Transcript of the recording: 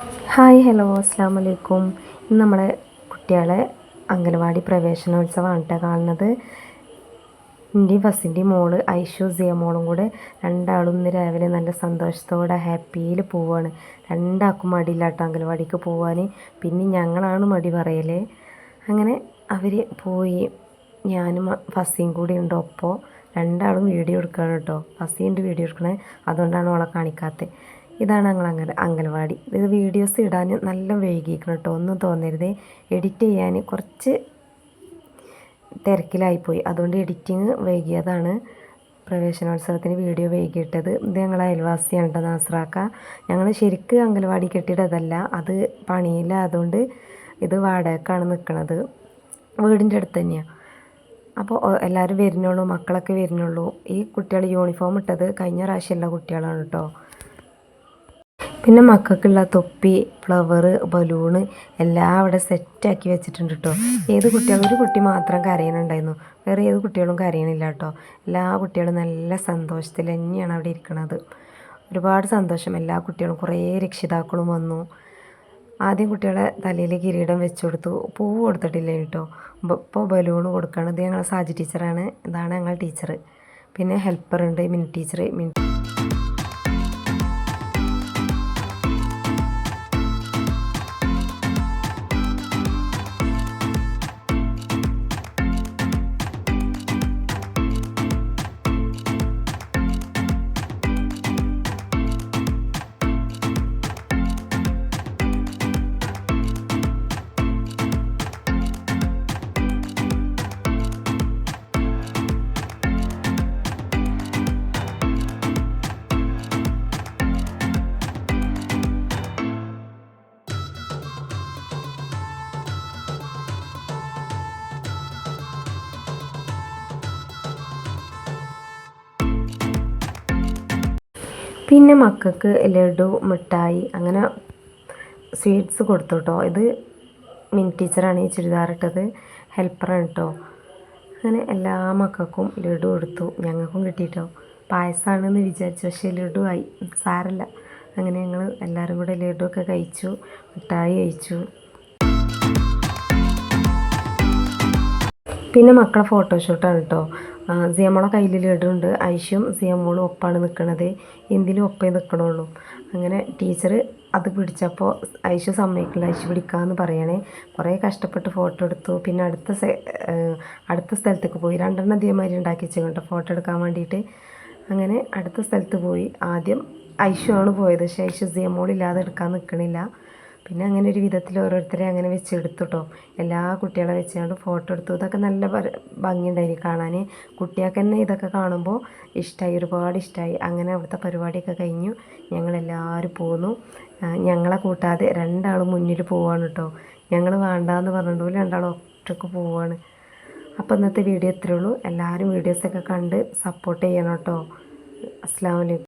Hi hello അസ്സാം വലൈക്കും ഇന്ന് നമ്മളെ കുട്ടികളെ അംഗനവാടി പ്രവേശനോത്സവമാണ് കേട്ടോ കാണുന്നത്. എന്റെ ഫസ്റ്റിന്റെയും മോൾ ഐഷു സിയ മോളും കൂടെ രണ്ടാളും ഇന്ന് രാവിലെ നല്ല സന്തോഷത്തോടെ ഹാപ്പിയിൽ പോവുകയാണ് രണ്ടാൾക്കും മടിയില്ല കേട്ടോ അംഗനവാടിക്ക് പോവാൻ പിന്നെ ഞങ്ങളാണ് മടി പറയൽ. അങ്ങനെ അവർ പോയി. ഞാനും ഫസ്സിയും കൂടി ഉണ്ട്. ഒപ്പോൾ രണ്ടാളും വീഡിയോ എടുക്കുകയാണ് കേട്ടോ ഫസ്സിയുണ്ട് വീഡിയോ എടുക്കണേ. അതുകൊണ്ടാണ് ഓളെ കാണിക്കാത്തത് ഇതാണ് ഞങ്ങൾ അങ്ങ അംഗൻവാടി. ഇത് വീഡിയോസ് ഇടാൻ നല്ല വൈകിക്കണം കേട്ടോ. ഒന്നും തോന്നരുത്. എഡിറ്റ് ചെയ്യാൻ കുറച്ച് തിരക്കിലായിപ്പോയി. അതുകൊണ്ട് എഡിറ്റിങ് വൈകിയതാണ് പ്രവേശനോത്സവത്തിന് വീഡിയോ വൈകിയിട്ടത്. ഇത് ഞങ്ങൾ അയൽവാസിയാണ് കേട്ടോ നാസ്രാക്ക ഞങ്ങൾ ശരിക്ക് അംഗൻവാടി കെട്ടിടതല്ല അത് പണിയില്ല അതുകൊണ്ട് ഇത് വാടകക്കാണ് നിൽക്കുന്നത് വീടിന്റെ അടുത്ത് തന്നെയാണ് അപ്പോൾ എല്ലാവരും വരുന്നുള്ളൂ മക്കളൊക്കെ വരുന്നുള്ളൂ. ഈ കുട്ടികൾ യൂണിഫോം ഇട്ടത് കഴിഞ്ഞ പ്രാവശ്യമുള്ള കുട്ടികളാണ് കേട്ടോ. പിന്നെ മക്കൾക്കുള്ള തൊപ്പി ഫ്ലവർ ബലൂണ് എല്ലാം അവിടെ സെറ്റാക്കി വെച്ചിട്ടുണ്ട് കേട്ടോ. ഏത് കുട്ടികളും ഒരു കുട്ടി മാത്രം കരയുന്നുണ്ടായിരുന്നു. വേറെ ഏത് കുട്ടികളും കരയണില്ല കേട്ടോ. എല്ലാ കുട്ടികളും നല്ല സന്തോഷത്തിൽ തന്നെയാണ് അവിടെ ഇരിക്കുന്നത് ഒരുപാട് സന്തോഷം. എല്ലാ കുട്ടികളും കുറേ രക്ഷിതാക്കളും വന്നു. ആദ്യം കുട്ടികളെ തലയിൽ കിരീടം വെച്ച് കൊടുത്തു. പൂവ് കൊടുത്തിട്ടില്ല കേട്ടോ. ഇപ്പോൾ ബലൂൺ കൊടുക്കുകയാണ് ഇത് ഞങ്ങളുടെ സാജി ടീച്ചറാണ്. ഇതാണ് ഞങ്ങളുടെ ടീച്ചർ പിന്നെ ഹെൽപ്പർ ഉണ്ട് മിനി ടീച്ചർ മിനി പിന്നെ മക്കൾക്ക് ലഡു മിഠായി അങ്ങനെ സ്വീറ്റ്സ് കൊടുത്തു കേട്ടോ ഇത് മിൻ ടീച്ചറാണ് ഈ ചുരിദാറിട്ടത് ഹെൽപ്പറാണ് കേട്ടോ അങ്ങനെ എല്ലാ മക്കൾക്കും ലഡു കൊടുത്തു. ഞങ്ങൾക്കും കിട്ടിയിട്ടോ പായസമാണെന്ന് വിചാരിച്ചു പക്ഷേ ലഡു ആയി. സാരല്ല. അങ്ങനെ ഞങ്ങൾ എല്ലാവരും കൂടെ ലഡു ഒക്കെ കഴിച്ചു മിഠായി കഴിച്ചു. പിന്നെ മക്കളെ ഫോട്ടോഷൂട്ടാണ് കേട്ടോ സിയമോളെ കയ്യിൽ ലഡുണ്ട് ഐഷും സിയമോളും ഒപ്പാണ് നിൽക്കുന്നത് എന്തിനും ഒപ്പേ നിൽക്കണുള്ളൂ അങ്ങനെ ടീച്ചർ അത് പിടിച്ചപ്പോൾ ഐഷു സമ്മതിക്കില്ല. ഐഷു പിടിക്കാമെന്ന് പറയണേ. കുറേ കഷ്ടപ്പെട്ട് ഫോട്ടോ എടുത്തു. പിന്നെ അടുത്ത അടുത്ത സ്ഥലത്തേക്ക് പോയി. രണ്ടെണ്ണം അതേമാതിരി ഉണ്ടാക്കി വെച്ചു ഫോട്ടോ എടുക്കാൻ വേണ്ടിയിട്ട് അങ്ങനെ അടുത്ത സ്ഥലത്ത് പോയി. ആദ്യം ഐഷു ആണ് പോയത്. പക്ഷേ ഐഷു സിയമോളില്ലാതെ എടുക്കാൻ നിൽക്കണില്ല പിന്നെ അങ്ങനെ ഒരു വിധത്തിൽ ഓരോരുത്തരെ അങ്ങനെ വെച്ച് എടുത്തുട്ടോ എല്ലാ കുട്ടികളെ വെച്ചുകൊണ്ട് ഫോട്ടോ എടുത്തു. ഇതൊക്കെ നല്ല ഭംഗിയുണ്ടായി കാണാൻ കുട്ടികൾക്ക് തന്നെ ഇതൊക്കെ കാണുമ്പോൾ ഇഷ്ടമായി ഒരുപാട് ഇഷ്ടമായി അങ്ങനെ അവിടുത്തെ പരിപാടിയൊക്കെ കഴിഞ്ഞു. ഞങ്ങളെല്ലാവരും പോന്നു. ഞങ്ങളെ കൂട്ടാതെ രണ്ടാളും മുന്നിൽ പോവാണ് കേട്ടോ ഞങ്ങൾ വേണ്ടാന്ന് പറഞ്ഞിട്ട് രണ്ടാളും ഒറ്റയ്ക്ക് പോവാണ്. അപ്പോൾ ഇന്നത്തെ വീഡിയോ ഇത്രയേ ഉള്ളൂ. എല്ലാവരും വീഡിയോസൊക്കെ കണ്ട് സപ്പോർട്ട് ചെയ്യണം കേട്ടോ അസ്സാം വലൈക്കും